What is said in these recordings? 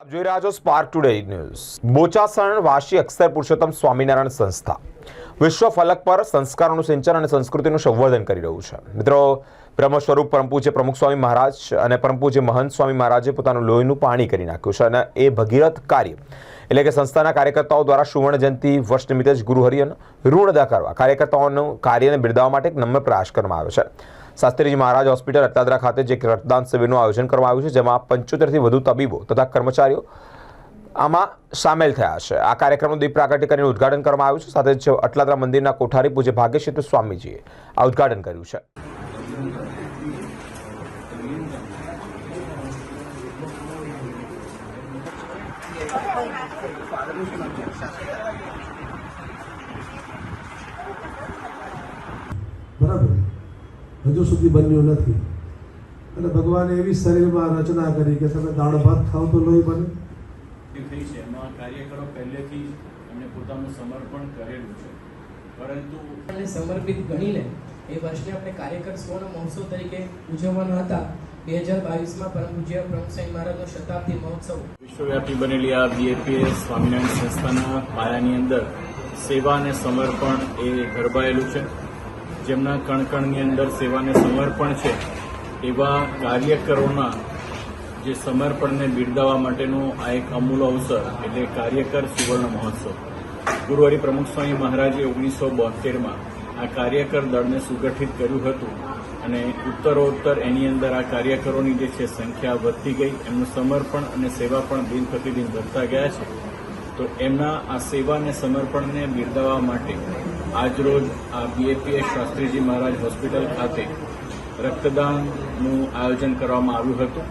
જોઈ રહ્યા છો સ્પાર્ક ટુડે ન્યૂઝ બોચાસણ વાસી અક્ષર પુરુષોત્તમ સ્વામિનારાયણ સંસ્થા. વિશ્વ ફલક પર સંસ્કારોનું સિંચન અને સંસ્કૃતિનું સંવર્ધન કરી રહ્યું છે. મિત્રો બ્રહ્મ સ્વરૂપ પરમ પ્રમુખ સ્વામી મહારાજ અને પરમ પૂજ્ય મહંત સ્વામી મહારાજે પોતાનું લોહીનું પાણી કરી નાખ્યું છે અને એ ભગીરથ કાર્ય, એટલે કે સંસ્થાના કાર્યકર્તાઓ દ્વારા સુવર્ણ જયંતિ, વર્ષ નિમિત્તે જ ગુરુહરિયન ઋણ અદા કરવા કાર્યકર્તાઓનું કાર્યને બિરદાવવા માટે એક નમ્ર પ્રયાસ કરવામાં આવ્યો છે. શાસ્ત્રીજી મહારાજ હોસ્પિટલ અટલાદરા ખાતે જે રક્તદાન શિબિરનું આયોજન કરવામાં આવ્યું છે, જેમાં પંચોતેરથી વધુ તબીબો તથા કર્મચારીઓ આમાં સામેલ થયા છે. આ કાર્યક્રમનું દીપ પ્રાગટ્ય કરીને ઉદઘાટન કરવામાં આવ્યું છે. સાથે જ અટલાદરા મંદિરના કોઠારી પૂજ્ય ભાગ્યશીત સ્વામીજીએ આ ઉદઘાટન કર્યું છે. હજુ સુધી બન્યું નથી. અને ભગવાને એવી શરીરમાં રચના કરી કે તમે દાળ ભાત ખાવ તો લોહી બને. જે થઈ છે. એમાં કાર્યકરો પહેલેથી જ એમને પોતાનું સમર્પણ કરેલું છે. પરંતુ સમર્પિત ગણીને એ વર્ષને આપણે કાર્યકર સુવર્ણ મહોત્સવ તરીકે ઉજવવાના હતા. બે હજાર બાવીસમાં પરમ પૂજ્ય પ્રમુખ સાંઈ મહારાજનો શતાબ્દી મહોત્સવ. વિશ્વવ્યાપી બનેલી આ બીએપીએસ સ્વામિનારાયણ સંસ્થાના પાયાની અંદર સેવા અને સમર્પણ એ ગરબાયેલું છે. જેમના કણકણની અંદર સેવાને સમર્પણ છે એવા કાર્યકરોના જે સમર્પણને બિરદાવવા માટેનો આ એક અમૂલ અવસર, એટલે કાર્યકર સુવર્ણ મહોત્સવ. ગુરુવારી પ્રમુખ સ્વામી મહારાજે ઓગણીસો બોતેરમાં આ કાર્યકર દળને સુગઠિત કર્યું હતું અને ઉત્તરોત્તર એની અંદર આ કાર્યકરોની જે છે સંખ્યા વધતી ગઈ, એમનું સમર્પણ અને સેવા પણ દિન પ્રતિદિન વધતા ગયા છે. તો એમના આ સેવા અને સમર્પણને બિરદાવવા માટે આજરોજ આ બીએપીએસ શાસ્ત્રીજી મહારાજ હોસ્પિટલ ખાતે રક્તદાનનું આયોજન કરવામાં આવ્યું હતું.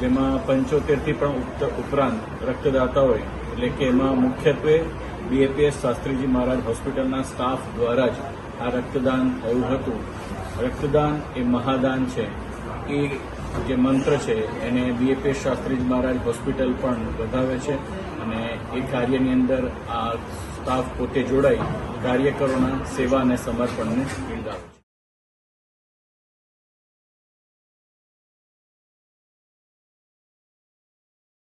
જેમાં પંચોતેરથી પણ ઉપરાંત રક્તદાતાઓએ, એટલે કે એમાં મુખ્યત્વે બીએપીએસ શાસ્ત્રીજી મહારાજ હોસ્પિટલના સ્ટાફ દ્વારા જ આ રક્તદાન થયું હતું. રક્તદાન એ મહાદાન છે. એ જે મંત્ર છે, એને બીએપીએસ શાસ્ત્રીજી મહારાજ હોસ્પિટલ પણ વધાવે છે અને એ કાર્યની અંદર આ સ્ટાફ પોતે જોડાઈ કાર્યકરોના સેવા અને સમર્પણને બિરદાવે